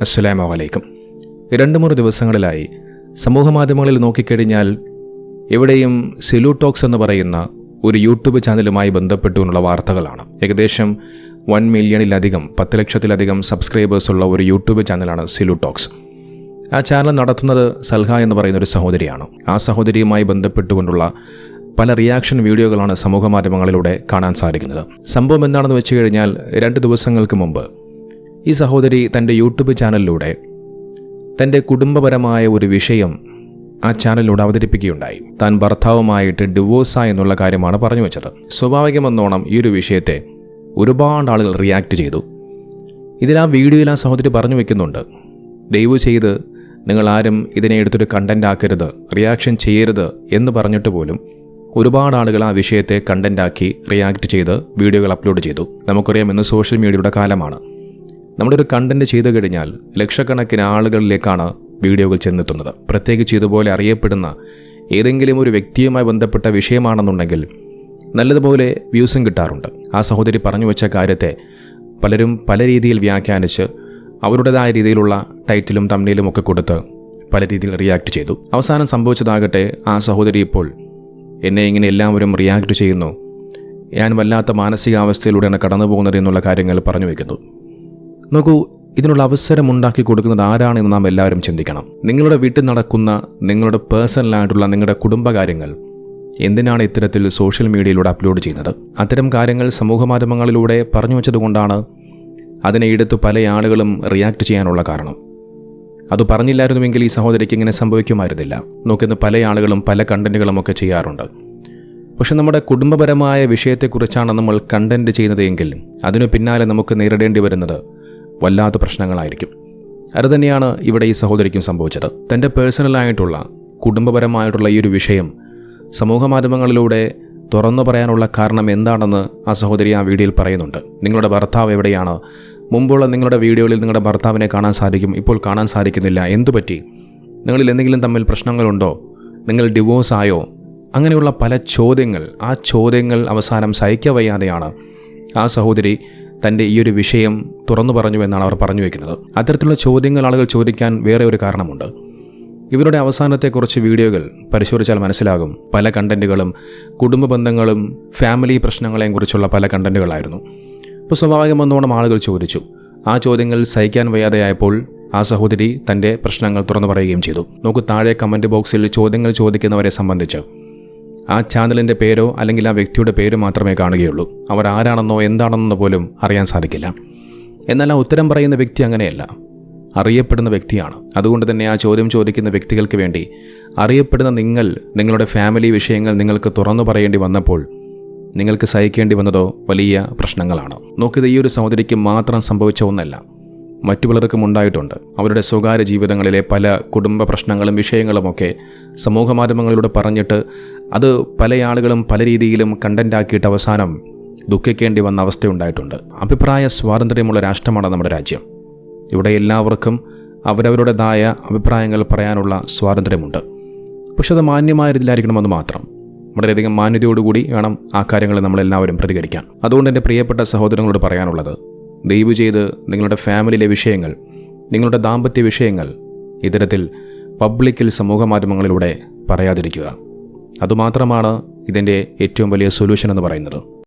അസ്സലാമു അലൈക്കും. രണ്ട് മൂന്ന് ദിവസങ്ങളിലായി സമൂഹമാധ്യമങ്ങളിൽ നോക്കിക്കഴിഞ്ഞാൽ എവിടെയും സിലു ടോക്സ് എന്ന് പറയുന്ന ഒരു യൂട്യൂബ് ചാനലുമായി ബന്ധപ്പെട്ടുള്ള വാർത്തകളാണ്. ഏകദേശം വൺ മില്യണിലധികം പത്ത് ലക്ഷത്തിലധികം സബ്സ്ക്രൈബേഴ്സ് ഉള്ള ഒരു യൂട്യൂബ് ചാനലാണ് സിലു ടോക്സ്. ആ ചാനൽ നടത്തുന്നത് സൽഹ എന്ന് പറയുന്ന ഒരു സഹോദരിയാണ്. ആ സഹോദരിയുമായി ബന്ധപ്പെട്ടുകൊണ്ടുള്ള പല റിയാക്ഷൻ വീഡിയോകളാണ് സമൂഹ മാധ്യമങ്ങളിലൂടെ കാണാൻ സാധിക്കുന്നത്. സംഭവം എന്താണെന്ന് വെച്ച് കഴിഞ്ഞാൽ രണ്ട് ദിവസങ്ങൾക്ക് മുമ്പ് ഈ സഹോദരി തന്റെ യൂട്യൂബ് ചാനലിലൂടെ തന്റെ കുടുംബപരമായ ഒരു വിഷയം ആ ചാനലിലൂടെ അവതരിപ്പിക്കുകയുണ്ടായി. താൻ ഭർത്താവുമായിട്ട് ഡിവോഴ്സായി എന്നുള്ള കാര്യമാണ് പറഞ്ഞു വെച്ചത്. സ്വാഭാവികമെന്നോണം ഈ ഒരു വിഷയത്തെ ഒരുപാട് ആളുകൾ റിയാക്ട് ചെയ്തു. ഇതിൽ ആ വീഡിയോയിൽ ആ സഹോദരി പറഞ്ഞു വെക്കുന്നുണ്ട്. ദയവ് ചെയ്ത് നിങ്ങൾ ആരും ഇതിനെ എടുത്തൊരു കണ്ടന്റ് ആക്കരുത് റിയാക്ഷൻ ചെയ്യരുത് എന്ന് പറഞ്ഞിട്ട് പോലും ഒരുപാട് ആളുകൾ ആ വിഷയത്തെ കണ്ടന്റാക്കി റിയാക്ട് ചെയ്ത് വീഡിയോകൾ അപ്ലോഡ് ചെയ്തു. നമുക്കറിയാം ഇന്ന് സോഷ്യൽ മീഡിയയുടെ കാലമാണ്. നമ്മുടെ ഒരു കണ്ടന്റ് ചെയ്തു കഴിഞ്ഞാൽ ലക്ഷക്കണക്കിന് ആളുകളിലേക്കാണ് വീഡിയോകൾ ചെന്നെത്തുന്നത്. പ്രത്യേകിച്ച് ഇതുപോലെ അറിയപ്പെടുന്ന ഏതെങ്കിലും ഒരു വ്യക്തിയുമായി ബന്ധപ്പെട്ട വിഷയമാണെന്നുണ്ടെങ്കിൽ നല്ലതുപോലെ വ്യൂസും കിട്ടാറുണ്ട്. ആ സഹോദരി പറഞ്ഞു വെച്ച കാര്യത്തെ പലരും പല രീതിയിൽ വ്യാഖ്യാനിച്ച് അവരുടേതായ രീതിയിലുള്ള ടൈറ്റിലും തമ്മിലും ഒക്കെ കൊടുത്ത് പല രീതിയിൽ റിയാക്ട് ചെയ്തു. അവസാനം സംഭവിച്ചതാകട്ടെ ആ സഹോദരി ഇപ്പോൾ എന്നെ ഇങ്ങനെ എല്ലാവരും റിയാക്ട് ചെയ്യുന്നു. ഞാൻ വല്ലാത്ത മാനസികാവസ്ഥയിലൂടെയാണ് കടന്നു പോകുന്നത് എന്നുള്ള കാര്യങ്ങൾ പറഞ്ഞു വയ്ക്കുന്നു നോക്കൂ ഇതിനുള്ള അവസരം ഉണ്ടാക്കി കൊടുക്കുന്നത് ആരാണെന്ന് നാം എല്ലാവരും ചിന്തിക്കണം. നിങ്ങളുടെ വീട്ടിൽ നടക്കുന്ന നിങ്ങളുടെ പേഴ്സണലായിട്ടുള്ള നിങ്ങളുടെ കുടുംബകാര്യങ്ങൾ എന്തിനാണ് ഇത്തരത്തിൽ സോഷ്യൽ മീഡിയയിലൂടെ അപ്ലോഡ് ചെയ്യുന്നത്? അത്തരം കാര്യങ്ങൾ സമൂഹ മാധ്യമങ്ങളിലൂടെ പറഞ്ഞു വെച്ചതുകൊണ്ടാണ് അതിനെ എടുത്ത് പല ആളുകളും റിയാക്ട് ചെയ്യാനുള്ള കാരണം. അത് പറഞ്ഞില്ലായിരുന്നുവെങ്കിൽ ഈ സഹോദരിക്ക് ഇങ്ങനെ സംഭവിക്കുമായിരുന്നില്ല. നോക്കുന്ന പല ആളുകളും പല കണ്ടന്റുകളും ഒക്കെ ചെയ്യാറുണ്ട്. പക്ഷെ നമ്മുടെ കുടുംബപരമായ വിഷയത്തെക്കുറിച്ചാണ് നമ്മൾ കണ്ടന്റ് ചെയ്യുന്നതെങ്കിൽ അതിനു പിന്നാലെ നമുക്ക് നേരിടേണ്ടി വരുന്നത് വല്ലാത്ത പ്രശ്നങ്ങളായിരിക്കും. അത് തന്നെയാണ് ഇവിടെ ഈ സഹോദരിക്കും സംഭവിച്ചത്. തന്റെ പേഴ്സണലായിട്ടുള്ള കുടുംബപരമായിട്ടുള്ള ഈ ഒരു വിഷയം സമൂഹ മാധ്യമങ്ങളിലൂടെ തുറന്നു പറയാനുള്ള കാരണം എന്താണെന്ന് ആ സഹോദരി ആ വീഡിയോയിൽ പറയുന്നുണ്ട്. നിങ്ങളുടെ ഭർത്താവ് എവിടെയാണ്? മുമ്പുള്ള നിങ്ങളുടെ വീഡിയോകളിൽ നിങ്ങളുടെ ഭർത്താവിനെ കാണാൻ സാധിക്കും ഇപ്പോൾ കാണാൻ സാധിക്കുന്നില്ല. എന്തു പറ്റി നിങ്ങളിൽ എന്തെങ്കിലും തമ്മിൽ പ്രശ്നങ്ങളുണ്ടോ? നിങ്ങൾ ഡിവോഴ്സ് ആയോ? അങ്ങനെയുള്ള പല ചോദ്യങ്ങൾ ആ ചോദ്യങ്ങൾ അവസാനം സഹിക്കവയ്യാതെയാണ് ആ സഹോദരി തന്റെ ഈ ഒരു വിഷയം തുറന്നു പറഞ്ഞു എന്നാണ് അവർ പറഞ്ഞു വയ്ക്കുന്നത് അത്തരത്തിലുള്ള ചോദ്യങ്ങൾ ആളുകൾ ചോദിക്കാൻ വേറെ ഒരു കാരണമുണ്ട്. ഇവരുടെ അവസാനത്തെ കുറച്ച് വീഡിയോകൾ പരിശോധിച്ചാൽ മനസ്സിലാകും. പല കണ്ടന്റുകളും കുടുംബ ബന്ധങ്ങളും ഫാമിലി പ്രശ്നങ്ങളെയും കുറിച്ചുള്ള പല കണ്ടന്റുകളായിരുന്നു. ഇപ്പോൾ സ്വാഭാവികമെന്നോണം ആളുകൾ ചോദിച്ചു. ആ ചോദ്യങ്ങൾ സഹിക്കാൻ വയ്യാതെയായപ്പോൾ ആ സഹോദരി തന്റെ പ്രശ്നങ്ങൾ തുറന്നു പറയുകയും ചെയ്തു. നോക്കൂ താഴെ കമന്റ് ബോക്സിൽ ചോദ്യങ്ങൾ ചോദിക്കുന്നവരെ സംബന്ധിച്ച്. ആ ചാനലിന്റെ പേരോ അല്ലെങ്കിൽ ആ വ്യക്തിയുടെ പേരോ മാത്രമേ കാണുകയുള്ളൂ. അവർ ആരാണെന്നോ എന്താണെന്നോ പോലും അറിയാൻ സാധിക്കില്ല. എന്നാൽ ആ ഉത്തരം പറയുന്ന വ്യക്തി അങ്ങനെയല്ല. അറിയപ്പെടുന്ന വ്യക്തിയാണ്. അതുകൊണ്ട് തന്നെ ആ ചോദ്യം ചോദിക്കുന്ന വ്യക്തികൾക്ക് വേണ്ടി അറിയപ്പെടുന്ന നിങ്ങൾ നിങ്ങളുടെ ഫാമിലി വിഷയങ്ങൾ നിങ്ങൾക്ക് തുറന്നു പറയേണ്ടി വന്നപ്പോൾ നിങ്ങൾക്ക് സഹിക്കേണ്ടി വന്നതോ വലിയ പ്രശ്നങ്ങളാണ്. നോക്കിയത് ഈ ഒരു സഹോദരിക്ക് മാത്രം സംഭവിച്ച ഒന്നല്ല. മറ്റു പലർക്കും ഉണ്ടായിട്ടുണ്ട്. അവരുടെ സ്വകാര്യ ജീവിതങ്ങളിലെ പല കുടുംബ പ്രശ്നങ്ങളും വിഷയങ്ങളുമൊക്കെ സമൂഹ മാധ്യമങ്ങളിലൂടെ പറഞ്ഞിട്ട് അത് പല ആളുകളും പല രീതിയിലും കണ്ടന്റാക്കിയിട്ട് അവസാനം ദുഃഖിക്കേണ്ടി വന്ന അവസ്ഥയുണ്ടായിട്ടുണ്ട്. അഭിപ്രായ സ്വാതന്ത്ര്യമുള്ള രാഷ്ട്രമാണ് നമ്മുടെ രാജ്യം. ഇവിടെ എല്ലാവർക്കും അവരവരുടേതായ അഭിപ്രായങ്ങൾ പറയാനുള്ള സ്വാതന്ത്ര്യമുണ്ട്. പക്ഷെ അത് മാന്യമായ രീതിയിലായിരിക്കണമെന്ന് മാത്രം. വളരെയധികം മാന്യതയോടുകൂടി വേണം ആ കാര്യങ്ങൾ നമ്മളെല്ലാവരും പ്രതികരിക്കാൻ. അതുകൊണ്ട് എന്റെ പ്രിയപ്പെട്ട സഹോദരങ്ങളോട് പറയാനുള്ളത് ദയവ് ചെയ്ത് നിങ്ങളുടെ ഫാമിലിയിലെ വിഷയങ്ങൾ നിങ്ങളുടെ ദാമ്പത്യ വിഷയങ്ങൾ ഇത്തരത്തിൽ പബ്ലിക്കിൽ സമൂഹ മാധ്യമങ്ങളിലൂടെ പറയാതിരിക്കുക. അതുമാത്രമാണ് ഇതിന്റെ ഏറ്റവും വലിയ സൊല്യൂഷൻ എന്ന് പറയുന്നത്.